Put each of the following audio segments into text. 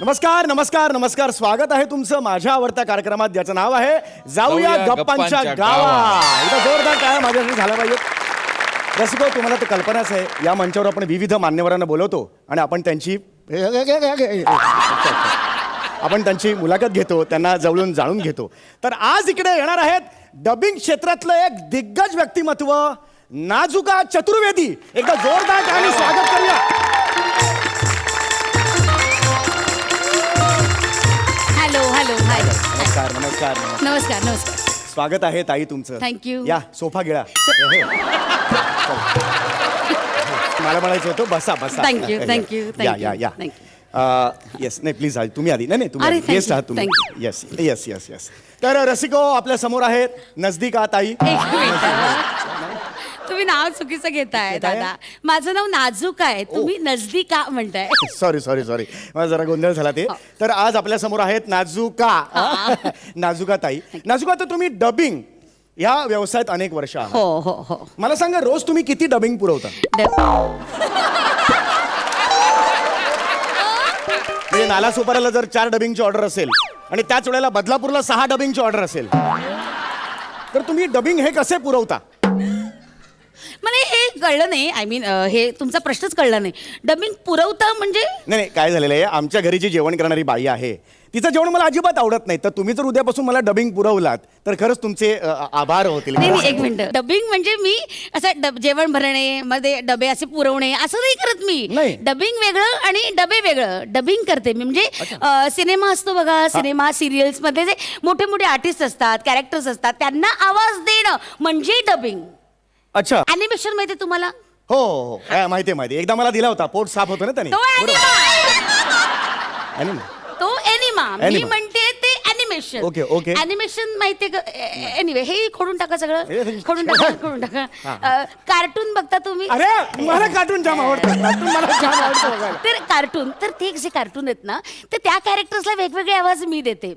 नमस्कार नमस्कार नमस्कार. स्वागत आहे तुमचं माझ्या आवडत्या कार्यक्रमात ज्याचं नाव आहे जाऊया जाऊया गप्पांच्या गप्पांच्या गावा इथं जोरदार काय माझ्यासाठी झाला पाहिजे रसिको तुम्हाला तर कल्पनाच आहे या मंचावर आपण विविध मान्यवरांना बोलवतो आणि आपण त्यांची आपण त्यांची मुलाखत घेतो त्यांना जवळून जाणून घेतो. तर आज इकडे येणार आहेत डबिंग क्षेत्रातलं एक दिग्गज व्यक्तिमत्व नाजुका चतुर्वेदी. एकदा जोरदार टाळ्यांनी स्वागत करूया. हॅलो हाय नमस्कार नमस्कार नमस्कार. नमस्कार नमस्कार. स्वागत आहे ताई तुमचं. Thank you. या सोफा गिळा. हे, हे. मला म्हणायचं होतं बसा बसा. Thank you, thank you, thank या you, या. या येस नाही प्लीज तुम्ही आधी. नाही नाही तुम्ही अरे, आधी. thank गेस्ट you, आहात तुम्ही. thank yes yes yes yes तर रसिको आपल्यासमोर आहेत. नजदीक आ ताई. एक मिनिट तुम्ही नाव चुकीचं घेताय? दादा. माझं नाव नाजूक आहे. तुम्ही नजदीका म्हणताय. सॉरी सॉरी सॉरी मला जरा गोंधळ झाला ते. हो. तर आज आपल्यासमोर आहेत नाजुका. नाजुका ताई. नाजुका तर तुम्ही डबिंग या व्यवसायात अनेक वर्ष आहात. हो हो हो. मला सांगा रोज तुम्ही किती डबिंग पुरवता? ड- म्हणजे नाला सुपाराला जर चार डबिंगची ऑर्डर असेल आणि त्याच वेळेला बदलापूरला सहा डबिंगची ऑर्डर असेल. तर तुम्ही डबिंग हे कसे पुरवता? मला हे कळलं नाही. आय मीन हे तुमचा प्रश्नच कळला नाही. डबिंग पुरवता म्हणजे? नाही नाही काय झालेलं आहे? आमच्या घरी जी जेवण करणारी बाई आहे तिचं जेवण मला अजिबात आवडत नाही. तर तुम्ही जर उद्यापासून मला डबिंग पुरवलात तर खरंच तुमचे अ, आभार होतील. नाही नाही, एक मिनिट. डबिंग म्हणजे मी असं डब जेवण भरणे मध्ये डबे असे पुरवणे असं नाही करत मी. नाही. डबिंग वेगळं आणि डबे वेगळं. डबिंग करते मी. म्हणजे अ, सिनेमा असतो बघा सिनेमा सिरियल्समध्ये जे मोठे मोठे आर्टिस्ट असतात कॅरेक्टर्स असतात त्यांना आवाज देणं म्हणजे डबिंग. अच्छा. अॅनिमेशन माहिती तुम्हाला? हो हो हो. हा, माहिती आहे माहिती आहे. एकदा मला दिला होता. पोट साफ होतं ना त्याने. तो बरोबर. अॅनिमा आणि मग? तो एनिमा मी Anima. म्हणते ते अॅनिमेशन Okay, okay. अॅनिमेशन माहितीये एनिवे हे खोडून टाका सगळं. हे. खोडून टाका खोडून टाका. कार्टून बघता तुम्ही? अरे मला कार्टून जाम आवडतं. कार्टून मला जाम आवडतं बघायला. तर कार्टून तर ते जे कार्टून आहेत ना तर त्या कॅरेक्टर्सला वेगवेगळे आवाज मी देते.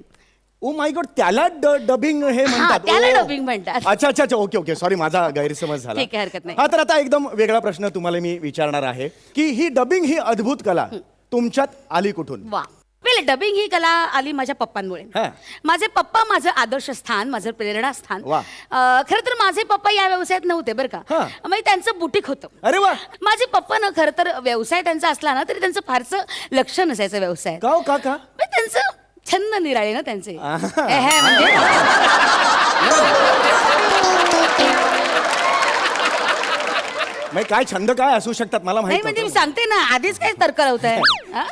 ओ माय गॉड त्याला डबिंग हे म्हणतात. त्याला ओ. dubbing म्हणतात. अच्छा अच्छा अच्छा. Okay okay. सॉरी माझा गैरसमज झाला. ठीक आहे, हरकत नाही. हा तर आता एकदम वेगळा प्रश्न तुम्हाला मी विचारणार आहे की ही डबिंग ही अद्भुत कला तुमच्यात आली कुठून? वा. वेल डबिंग ही कला आली माझ्या पप्पांमुळे. हा. माझे पप्पा माझं आदर्श स्थान माझं प्रेरणास्थान वा. अं, खरं तर माझे पप्पा या व्यवसायात नव्हते बरं का. हा. म्हणजे त्यांचं बुटीक होतं. अरे वा. माझे पप्पा ना खरं तर व्यवसाय त्यांचा असला ना तरी त्यांचं फारसं लक्ष नसायचं व्यवसायात. का हो का का? पण त्यांचं छंद निराळे ना त्यांचे म्हणजे म्हणजे काय छंद काय असू शकतात मला नाही माहीत म्हणजे मी. सांगते ना आधीच काय तर्क लावताय हा?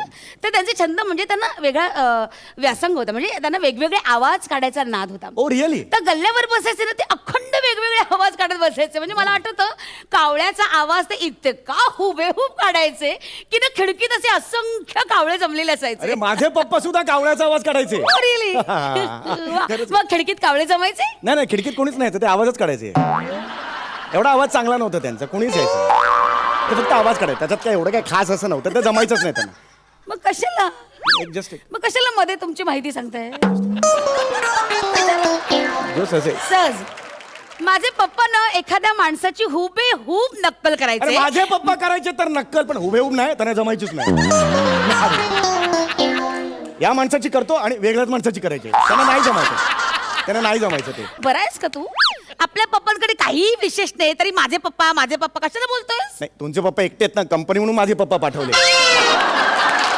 तर त्यांचे छंद म्हणजे त्यांना वेगळा अं, व्यासंग होता म्हणजे त्यांना वेगवेगळे आवाज काढायचा नाद होता ओ रिअली तर गल्ल्यावर बसायचे ना ते अखंड वेगवेगळे आवाज काढत बसायचे म्हणजे मला आठवतं कावळ्याचा आवाज ते इतका हुबेहूब काढायचे की ना खिडकीत असे असंख्य कावळे जमलेले असायचे अरे माझे पप्पा सुद्धा कावळ्याचा आवाज काढायचे Oh, really? वा. खरंच. मग खिडकीत कावळे जमायचे नाही नाही खिडकीत कोणीच नाही येत, ते आवाजच काढायचे एवढा आवाज चांगला नव्हता त्यांचा कोणीच यायचं ते फक्त आवाज काढायचे. त्याच्यात काय एवढं काय खास असं नव्हतं ते जमायचंच नाही त्यांना. मग कशाला? एक जस्ट मग कशाला मध्ये तुमची माहिती सांगताय? जोस असे सहज. माझे पप्पा ना एखाद्या माणसाची हुबे हुब नक्कल अरे करायचे माझे पप्पा करायचे तर नक्कल पण उभ नाही त्यांना जमायचीच नाही. या माणसाची करतो आणि वेगळ्याच माणसाची करायची. त्यांना नाही जमायचं. त्यांना नाही जमायचं ते. बरं आहेस का तू? आपल्या पप्पांकडे काही विशेष नाही तरी माझे पप्पा माझे पप्पा कशाला बोलतोय नाही तुमचे पप्पा एकटे आहेत ना कंपनी म्हणून माझे पप्पा पाठवले.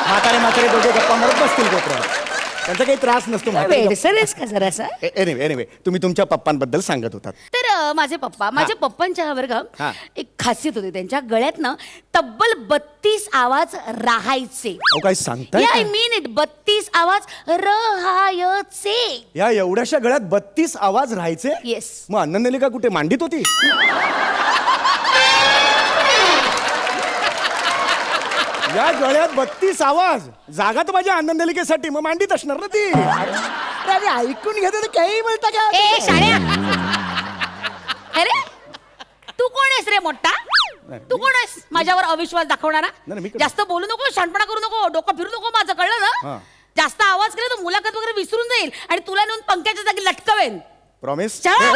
म्हातारे म्हातारे दोघे गप्पा मारत बसतील कोपऱ्यात त्यांचा काही त्रास नसतो का जरासा? एनिवे एनिवे तुम्ही तुमच्या पप्पांबद्दल सांगत होतात. तर अं, माझे पप्पा माझ्या पप्पांच्या वर का हा. एक खासियत होती. त्यांच्या गळ्यात ना तब्बल बत्तीस आवाज राहायचे. अहो काय सांगताय आय? मीन इट बत्तीस आवाज रहायचे. या एवढ्याशा गळ्यात बत्तीस आवाज राहायचे? येस मग अन्ननलिका कुठे मांडीत होती? या गळ्यात बत्तीस आवाज. जागा तर माझ्या आनंदलिकेसाठी. मग मांडीत असणार ना ती. अरे ऐकून घेते तर काही बोलता का? ए शाळ्या अरे तू कोण आहेस रे मोठा? तू कोण आहेस माझ्यावर अविश्वास दाखवणारा? नाही, मी? जास्त बोलू नको शांतपणा करू नको डोकं फिरू नको माझं कळलं हा. ना जास्त आवाज केला तर मुलाखत वगैरे विसरून जाईल आणि तुला नेऊन पंख्याच्या जागी लटकवेन प्रॉमिस चल.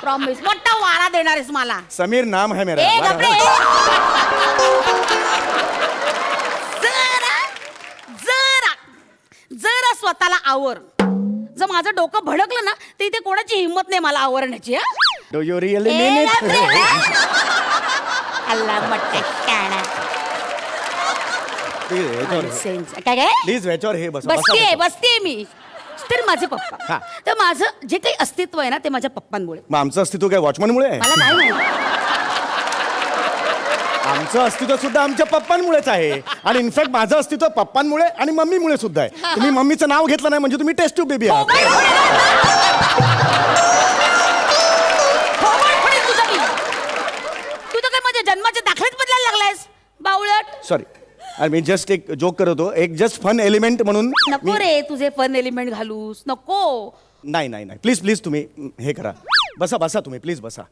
प्रॉमिस मोठा वारा देणार आहेस मला. समीर नाम है मेरा. ए वाह, गपरे वाह. सर, स्वतःला आवर. जर माझं डोकं भडकलं ना तर इथे कोणाची हिंमत नाही मला आवरण्याची हा? डू यू रिअली ए, मीन बापरे, इट हा? याच्यावर हे बस बसा बसतीये त्याच्यावर. बसतीये मी. तर माझे. पप्पा. तर माझं जे काही अस्तित्व आहे ना ते माझ्या पप्पांमुळे. मग आमचं अस्तित्व काय वॉचमनमुळे? आहे मला काय माहिती. आमचं अस्तित्व सुद्धा आमच्या पप्पांमुळेच आहे. आणि इनफॅक्ट माझं अस्तित्व पप्पांमुळे आणि मम्मीमुळे सुद्धा आहे. तुम्ही मम्मीचं नाव घेतलं नाही म्हणजे तुम्ही टेस्ट ट्यूब बेबी आहात. थोबाड फोडीन तुझं मी. तू तर काय माझ्या जन्माचे दाखलेच बदलायला लागलायस बावळट. सॉरी आणि मी जस्ट एक जोक करत एक जस्ट फन एलिमेंट म्हणून नको रे तुझे फन एलिमेंट घालूस. नको. नाही नाही नाही. प्लीज प्लीज तुम्ही हे करा. बसा बसा तुम्ही. प्लीज बसा.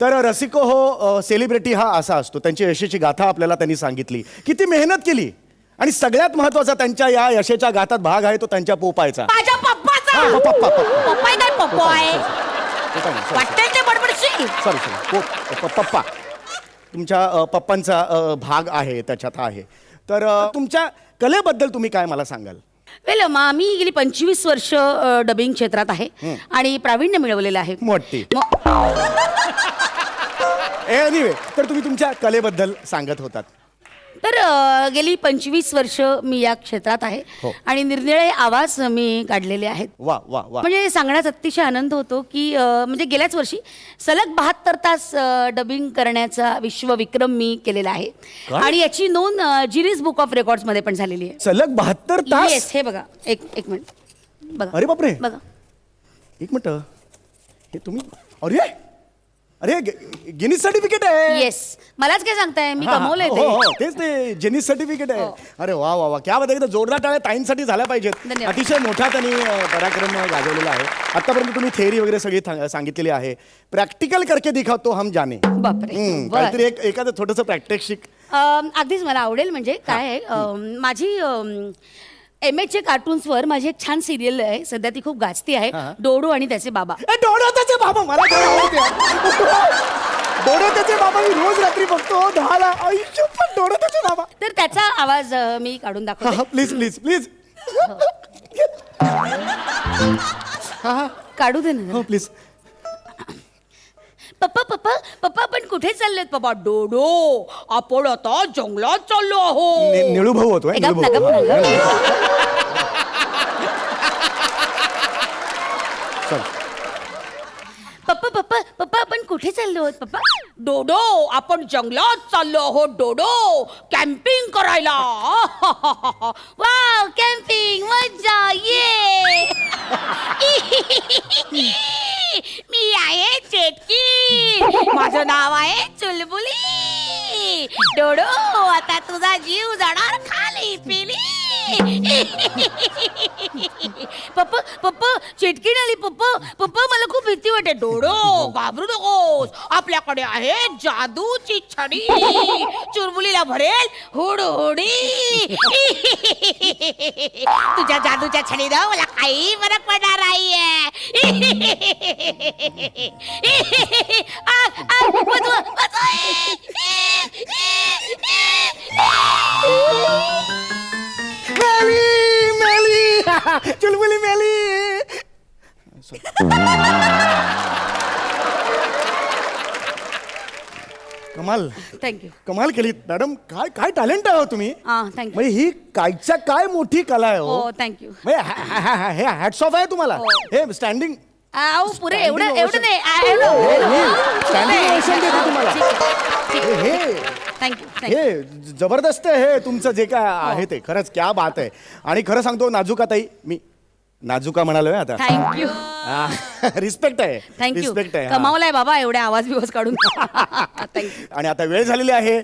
तर रसिको हो सेलिब्रिटी हा असा असतो. त्यांची यशाची गाथा आपल्याला त्यांनी सांगितली. किती मेहनत केली. आणि सगळ्यात महत्त्वाचा त्यांच्या या यशाच्या गाथात भाग आहे तो त्यांच्या पोपायचा. माझ्या पप्पाचा. हा, पप्पा, पप्पा. पप्पा. काय पप्पा आहे? सॉरी वाटतंय ते बडबडशील सॉरी पप्पा. तुमच्या अ, पप्पांचा अ, भाग आहे त्याच्यात आहे. तर तुमच्या कलेबद्दल तुम्ही काय मला सांगाल? वेल मी गेली पंचवीस वर्ष डबिंग क्षेत्रात आहे आणि प्रावीण्य मिळवलेलं आहे. मोठी. एनिवे तर तुम्ही तुमच्या कलेबद्दल सांगत होतात. तर अ, गेली पंचवीस वर्ष मी या क्षेत्रात आहे हो. आणि निरनिराळे आवाज मी काढलेले आहेत. वा वा वा. म्हणजे सांगण्यात अतिशय आनंद होतो की अ, म्हणजे गेल्याच वर्षी सलग बहात्तर तास डबिंग करण्याचा विश्वविक्रम मी केलेला आहे. काय? आणि याची नोंद जिनीज बुक ऑफ रेकॉर्ड्समध्ये पण झालेली आहे. सलग बहात्तर येस तास हे बघा. एक एक मिनिट. बघा. अरे बापरे. बघा. एक मिनिट. हे तुम्ही अरे! अरे गिनीज सर्टिफिकेट आहे. येस मलाच काय सांगताय? मी हा, हा. कमवलंय हो, ते हो, तेच ते जेनिस सर्टिफिकेट आहे. हो. अरे वा वा वा. क्या बघा जोरदार टाळ्या ताईंसाठी झाल्या पाहिजेत. धन्यवाद. अतिशय मोठा त्यांनी अ, पराक्रम गाजवलेला आहे. आतापर्यंत तुम्ही थेअरी वगैरे सगळी था- सांगितलेली आहे. प्रॅक्टिकल करके दिखाव तो हम जाने. बापरे. बरं. काहीतरी एक एखादं छोटंसं प्रॅक्टिस शिक. अगदीच मला आवडेल म्हणजे काय आहे अम, माझी एम एचच्या कार्टून्सवर माझी एक छान सिरियल आहे. सध्या ती खूप गाजती आहे. हा. डोडो आणि त्याचे बाबा. ए, डोडो त्याचे बाबा मला काय आवडते डोडो त्याचे बाबा मी रोज रात्री बघतो. दहाला आयुष्य पण डोडो त्याचे बाबा. तर त्याचा आवाज अ, मी काढून हा दाखवते. हा प्लीज प्लीज प्लीज हा हा. काढू दे ना हो प्लीज पप्पा पप्पा पप्पा आपण कुठे चाललोय पप्पा डोडो आपण आता जंगलात चाललो आहो निळू भाऊ निळू भाऊ गप. चल पप्पा पप्पा पप्पा आपण कुठे चाललो आहोत पप्पा? डोडो आपण जंगलात चाललो आहोत डोडो. कॅम्पिंग करायला. वाव कॅम्पिंग मजा ये. मी आहे चेटकी. माझं नाव आहे चुलबुली. डोडो आता तुझा जीव जाणार खाली पिली पप्पा पप्पा चिटकी आली पप्पा. पप्पा मला खूप भीती वाटते. डोडो घाबरू नकोस. आपल्याकडे आहे जादूची छडी. चुरमुलीला भरेल हुड हुडी तुझ्या जादूच्या छडीनं मला काही फरक पडणार नाहीये. आ, आ, वाचवा, वाचवा. चुलबुली मेली. कमाल. थँक्यू कमाल केली मॅडम काय काय टॅलेंट आहे हो तुम्ही? हा थँक्यू म्हणजे ही कायच्या काय मोठी कला आहे हो? हो थँक्यू म्हणजे हा- हा- हा- हा- हे हॅट्स ऑफ आहे तुम्हाला? हो. हे स्टँडिंग पुरे एवढं. एवढं नाही. आ. स्टँडिंग ओवेशन देते तुम्हाला. ठीक हे. थँक्यू हे जबरदस्त आहे हे तुमचं जे काय आहे ते. खरंच क्या बात आहे. आणि खरं सांगतो नाजुका ताई मी नाजुका म्हणालोय आता. थँक्यू रिस्पेक्ट आहे. थँक्यू रिस्पेक्ट आहे हा. कमावलाय बाबा एवढे आवाज बिवाज काढून आणि आता वेळ झालेली आहे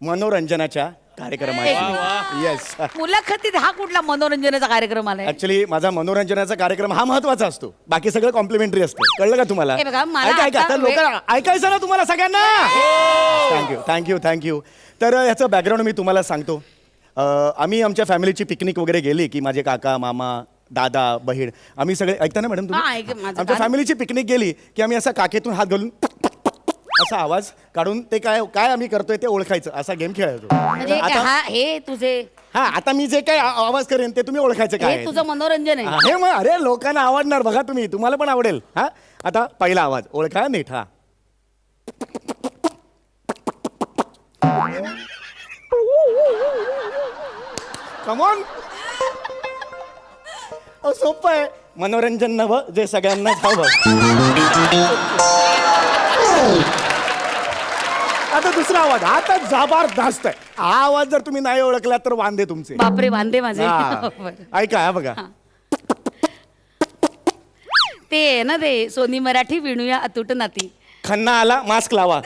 मनोरंजनाच्या. कार्यक्रमाची येस मुलाखतीत हा कुठला मनोरंजनाचा कार्यक्रम आलाय? ऍक्च्युली माझा मनोरंजनाचा कार्यक्रम हा महत्त्वाचा असतो. बाकी सगळं कॉम्प्लिमेंटरी असतं. कळलं का तुम्हाला? हे बघा, मला ऐका ऐका. आता तर लोक वेळ- ऐकायचं ना तुम्हाला सगळ्यांना? थँक्यू थँक्यू थँक्यू तर अ, ह्याचं बॅकग्राऊंड मी तुम्हाला सांगतो. अ, आम्ही आमच्या फॅमिलीची पिकनिक वगैरे गेली की माझे काका मामा दादा बहीण आम्ही सगळे ऐकता ना मॅडम हा, ऐक, तुम्ही माझं आमच्या फॅमिलीची पिकनिक गेली की आम्ही असा काकेतून हात घालून असा आवाज काढून ते काय काय आम्ही करतोय ते ओळखायचं. असा गेम खेळायचो. म्हणजे हा हे तुझे हा आता मी जे आ- आवाज करेन ते तुम्ही ओळखायचे काय हे आहे. तुझं मनोरंजन आहे. आहे मग अरे लोकांना आवडणार बघा तुम्ही तुम्हाला पण आवडेल. हा आता पहिला आवाज ओळखा नीट हा. कमॉन सोपं आहे. मनोरंजन नवं जे सगळ्यांनाच हवं. आता दुसरा आवाज. आता जबरदस्त आहे हा आवाज जर तुम्ही नाही ओळखला तर वांदे तुमचे. बापरे वांदे माझे. हा. बरं. ऐका हा बघा. ते आहे ना ते सोनी मराठी विणूया अतुट नाती. खन्ना आला मास्क लावा.